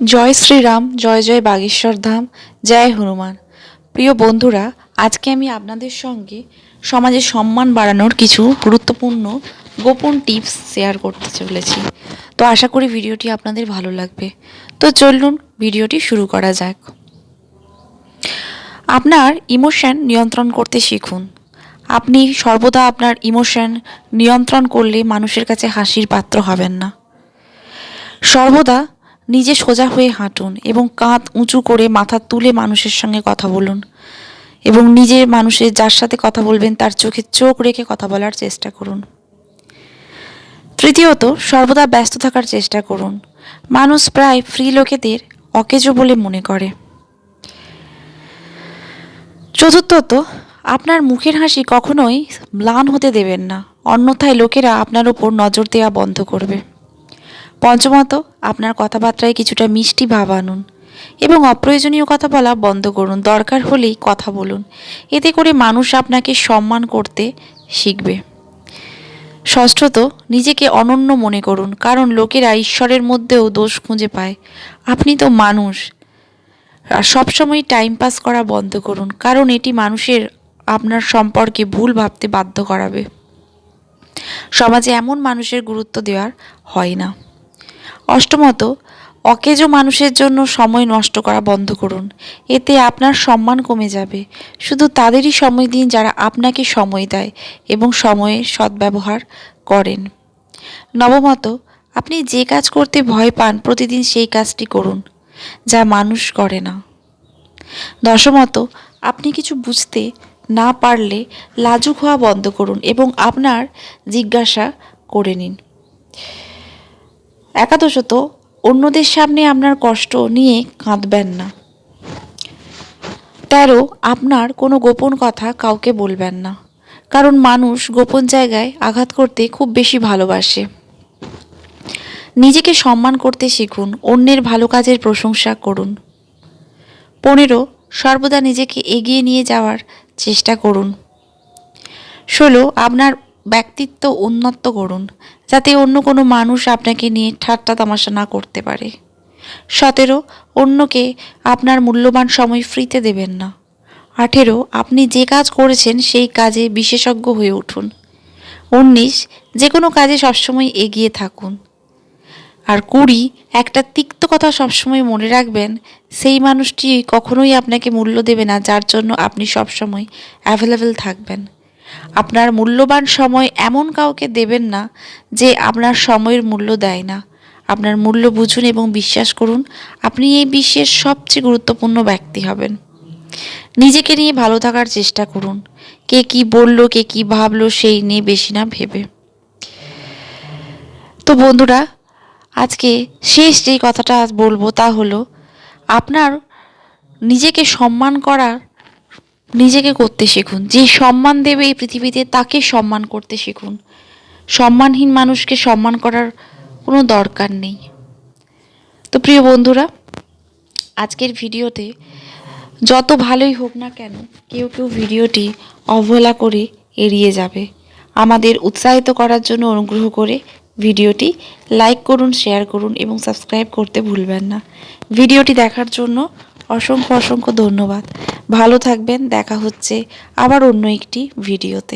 জয় শ্রীরাম, জয় জয় বাগেশ্বর ধাম, জয় হনুমান। প্রিয় বন্ধুরা, আজকে আমি আপনাদের সঙ্গে সমাজে সম্মান বাড়ানোর কিছু গুরুত্বপূর্ণ গোপন টিপস শেয়ার করতে চলেছি। তো আশা করি ভিডিওটি আপনাদের ভালো লাগবে। তো চলুন ভিডিওটি শুরু করা যাক। আপনার ইমোশন নিয়ন্ত্রণ করতে শিখুন। আপনি সর্বদা আপনার ইমোশন নিয়ন্ত্রণ করলে মানুষের কাছে হাসির পাত্র হবেন না। সর্বদা নিজে সোজা হয়ে হাঁটুন এবং কাঁধ উঁচু করে মাথা তুলে মানুষের সঙ্গে কথা বলুন এবং নিজের মানুষের যার সাথে কথা বলবেন তার চোখে চোখ রেখে কথা বলার চেষ্টা করুন। তৃতীয়ত, সর্বদা ব্যস্ত থাকার চেষ্টা করুন। মানুষ প্রায় ফ্রি লোকেদের অকেজো বলে মনে করে। চতুর্থত, আপনার মুখের হাসি কখনোই ম্লান হতে দেবেন না। অন্যথায় লোকেরা আপনার ওপর নজর দেওয়া বন্ধ করবে। পঞ্চমত, আপনার কথাবার্তায় কিছুটা মিষ্টি ভাব আনুন এবং অপ্রয়োজনীয় কথা বলা বন্ধ করুন। দরকার হলেই কথা বলুন। এতে করে মানুষ আপনাকে সম্মান করতে শিখবে। ষষ্ঠত, নিজেকে অনন্য মনে করুন, কারণ লোকেরা ঈশ্বরের মধ্যেও দোষ খুঁজে পায়। আপনি তো মানুষ। সবসময় টাইম পাস করা বন্ধ করুন, কারণ এটি মানুষের আপনার সম্পর্কে ভুল ভাবতে বাধ্য করাবে। সমাজে এমন মানুষের গুরুত্ব দেওয়ার হয় না। অষ্টমত, অকেজো মানুষের জন্য সময় নষ্ট করা বন্ধ করুন। এতে আপনার সম্মান কমে যাবে। শুধু তাদেরই সময় দিন যারা আপনাকে সময় দেয় এবং সময়ের সদ্ব্যবহার করেন। নবমত, আপনি যে কাজ করতে ভয় পান প্রতিদিন সেই কাজটি করুন, যা মানুষ করে না। দশমত, আপনি কিছু বুঝতে না পারলে লাজুক হওয়া বন্ধ করুন এবং আপনার জিজ্ঞাসা করে নিন। একাদশত অন্যদের সামনে আপনার কষ্ট নিয়ে কাঁদবেন না। তেরো, আপনার কোনো গোপন কথা কাউকে বলবেন না, কারণ মানুষ গোপন জায়গায় আঘাত করতে খুব বেশি ভালোবাসে। নিজেকে সম্মান করতে শিখুন, অন্যের ভালো কাজের প্রশংসা করুন। পনেরো, সর্বদা নিজেকে এগিয়ে নিয়ে যাওয়ার চেষ্টা করুন। ষোলো, আপনার ব্যক্তিত্ব উন্নত করুন, যাতে অন্য কোনো মানুষ আপনাকে নিয়ে ঠাট্টা তামাশা না করতে পারে। সতেরো, অন্যকে আপনার মূল্যবান সময় ফ্রিতে দেবেন না। আঠেরো, আপনি যে কাজ করেছেন সেই কাজে বিশেষজ্ঞ হয়ে উঠুন। উনিশ, যে কোনো কাজে সবসময় এগিয়ে থাকুন। আর কুড়ি, একটা তিক্ত কথা সবসময় মনে রাখবেন, সেই মানুষটি কখনোই আপনাকে মূল্য দেবে না যার জন্য আপনি সবসময় অ্যাভেলেবেল থাকবেন। আপনার মূল্যবান সময় এমন কাউকে দেবেন না যে আপনার সময়ের মূল্য দেয় না। আপনার মূল্য বুঝুন এবং বিশ্বাস করুন, আপনি এই বিশ্বের সবচেয়ে গুরুত্বপূর্ণ ব্যক্তি হবেন। নিজেকে নিয়ে ভালো থাকার চেষ্টা করুন। কে কি বলল, কে কি ভাবলো, সেই নিয়ে বেশি না ভেবে। তো বন্ধুরা, আজকে শেষ যেই কথাটা বলব তা হলো, আপনার নিজেকে সম্মান করার নিজেকে করতে শিখুন। যে সম্মান দেবে এই পৃথিবীতে, তাকে সম্মান করতে শিখুন। সম্মানহীন মানুষকে সম্মান করার কোনো দরকার নেই। তো প্রিয় বন্ধুরা, আজকের ভিডিওতে যত ভালোই হোক না কেন, কেউ কেউ ভিডিওটি অবহেলা করে এড়িয়ে যাবে। আমাদের উৎসাহিত করার জন্য অনুগ্রহ করে ভিডিওটি লাইক করুন, শেয়ার করুন এবং সাবস্ক্রাইব করতে ভুলবেন না। ভিডিওটি দেখার জন্য অসংখ্য অসংখ্য ধন্যবাদ। ভালো থাকবেন দেখা হচ্ছে আবার অন্য একটি ভিডিওতে।